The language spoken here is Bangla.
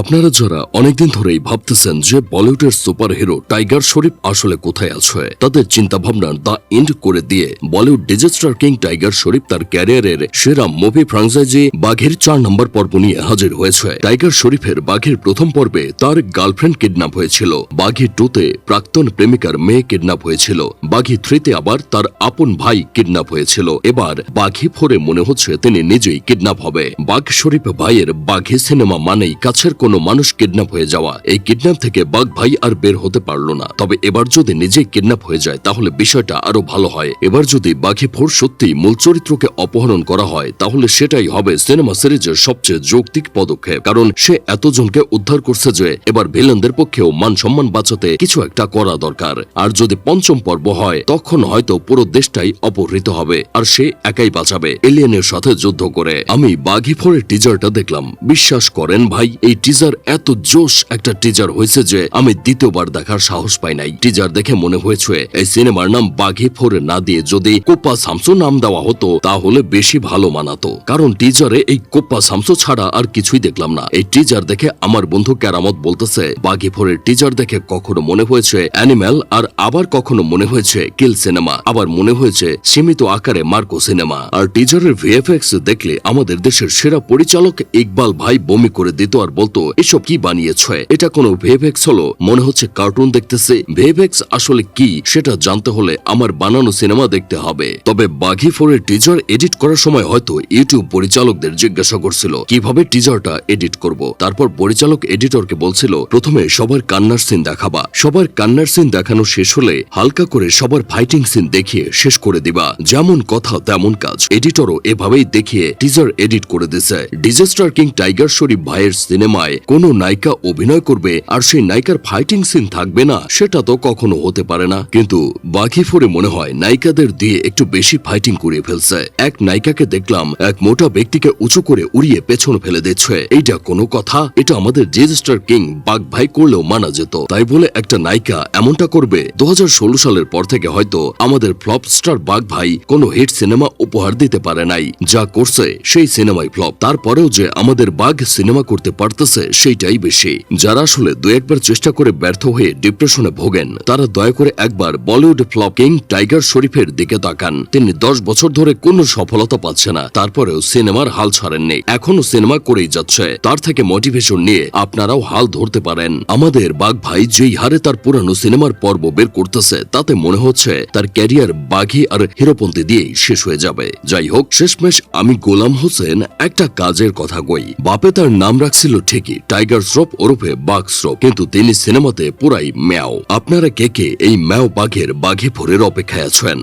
আপনারা যারা অনেকদিন ধরেই ভাবতেছেন যে বলিউডের সুপার হিরো টাইগার শরীফ আসলে কোথায় আছে, তাদের চিন্তা ভাবনার দা এন্ড করে দিয়ে Bollywood disaster king tiger Shariff তার ক্যারিয়ারের সেরা মুভি ফ্রাঞ্চাইজি বাঘের চার নম্বর পর্ব নিয়ে হাজির হয়েছে। টাইগার শরীফের বাঘের প্রথম পর্বে তার গার্লফ্রেন্ড কিডন্যাপ হয়েছিল। বাঘি টুতে প্রাক্তন প্রেমিকার মেয়ে কিডন্যাপ হয়েছিল। বাঘি থ্রিতে আবার তার আপন ভাই কিডন্যাপ হয়েছিল। এবার বাঘি ফোরে মনে হচ্ছে তিনি নিজেই কিডন্যাপ হবে। বাঘ শরীফ ভাইয়ের বাঘি সিনেমা মানেই কাছের কোনো মানুষ কিডন্যাপ হয়ে যাওয়া, এই কিডন্যাপ থেকে বাঘ ভাই আর বের হতে পারল না। তবে এবার যদি নিজেই কিডন্যাপ হয়ে যায়, তাহলে বিষয়টা আরও ভালো হয়। এবার যদি বাঘি ফোর সত্যি মূল চরিত্রকে অপহরণ করা হয়, তাহলে সেটাই হবে সিনেমা সিরিজের সবচেয়ে যৌক্তিক পদক্ষেপ। কারণ সে এতজনকে উদ্ধার করছে যে, এবার ভিলেনদের পক্ষেও মান সম্মান বাঁচাতে কিছু একটা করা দরকার। আর যদি পঞ্চম পর্ব হয়, তখন হয়তো পুরো দেশটাই অপহৃত হবে, আর সে একাই বাঁচাবে এলিয়েনের সাথে যুদ্ধ করে। আমি বাঘি ফোরের টিজারটা দেখলাম। বিশ্বাস করেন ভাই, এই টিজার এত জোশ একটা টিজার হয়েছে যে আমি দ্বিতীয়বার দেখার সাহস পাই নাই। টিজার দেখে মনে হয়েছে, এই সিনেমার নাম বাঘি ফোর না দিয়ে যদি কোপা সামসু নাম দেওয়া হতো, তাহলে বেশি ভালো মানাতো। কারণ টিজারে এই কোপা সামসু ছাড়া আর কিছুই দেখলাম না। এই টিজার দেখে আমার বন্ধু কেরামত বলতেছে, বাঘি ফোরের টিজার দেখে কখনো মনে হয়েছে অ্যানিম্যাল আর আবার কখনো মনে হয়েছে কিল সিনেমা আবার মনে হয়েছে সীমিত আকারে মার্কো সিনেমা আর টিজারের ভিএফএক্স দেখলে আমাদের দেশের সেরা পরিচালক ইকবাল ভাই বমি করে দিত আর বলতো এসব কি বানিয়েছে? এটা কোনো ভিএফএক্স হলো? মনে হচ্ছে কার্টুন দেখতেছে। ভিএফএক্স আসলে কি? সেটা জানতে হলে আমার বানানো সিনেমা দেখতে হবে। তবে বাঘি ফোরের টিজার এডিট করার সময় হয়তো ইউটিউব পরিচালকদের জিজ্ঞাসা করছিল, কীভাবে টিজারটা এডিট করব? তারপর পরিচালক এডিটরকে বলছিল, প্রথমে সবার কান্নার সিন দেখাবা। সবার কান্নার সিন দেখানো শেষ হলে হালকা করে সবার ফাইটিং সিন দেখিয়ে শেষ করে দিবা। যেমন কথা, তেমন কাজ। এডিটরও এভাবেই দেখিয়ে টিজার এডিট করে দিছে। ডিজাস্টার কিং টাইগার শরীফ ভাইয়ের সিনেমায় কোন নায়িকা অভিনয় করবে আর সেই নায়িকার ফাইটিং সিন থাকবে না, সেটা তো কখনো হতে পারে না। কিন্তু বাকি ফোরে মনে হয় নায়িকাদের দিয়ে একটু বেশি ফাইটিং করিয়ে ফেলছে। এক নায়িকাকে দেখলাম এক মোটা ব্যক্তিকে উঁচু করে উড়িয়ে পেছনে ফেলে দিচ্ছে। এইটা কোনো কথা? এটা আমাদের ডিজাস্টার কিং বাঘ ভাই করলেও মানা যেত। তাই বলে একটা নায়িকা এমনটা করবে, দু হাজার ষোলো সালের পর থেকে হয়তো আমাদের ফ্লপ স্টার বাঘ ভাই কোনো হিট সিনেমা উপহার দিতে পারে নাই। যা করছে সেই সিনেমাই ফ্লপ তারপরেও যে আমাদের বাঘ সিনেমা করতে পারতেছে সেইটাই বেশি। যারা আসলে দু একবার চেষ্টা করে ব্যর্থ হয়ে ডিপ্রেশনে ভোগেন, তারা দয়া করে একবার বলিউড ফ্লপ কিং টাইগার শরীফের দিকে তাকান। তিনি দশ বছর ধরে কোনো সফলতা পাচ্ছে না, তারপরেও সিনেমার হাল ছাড়েননি। এখনও সিনেমা করেই যাচ্ছে। তার থেকে মোটিভেশন নিয়ে আপনারাও হাল ধরতে পারেন। আমাদের বাঘ ভাই যেই হারে তার পুরানো সিনেমার পর্ব বের করতেছে, তাতে মনে হচ্ছে তার ক্যারিয়ার বাঘি আর হিরোপন্থী দিয়েই শেষ হয়ে যাবে। যাই হোক, শেষমেশ আমি গোলাম হোসেন একটা কাজের কথা কই। বাপে তার নাম রাখছিল ঠিকই টাইগার শ্রোপ ওরফে বাঘ শ্রোপ কিন্তু তিনি সিনেমাতে পুরাই ম্যাও। আপনারা কে কে এই ম্যাও বাঘের বাঘে ভোরের অপেক্ষায় আছেন?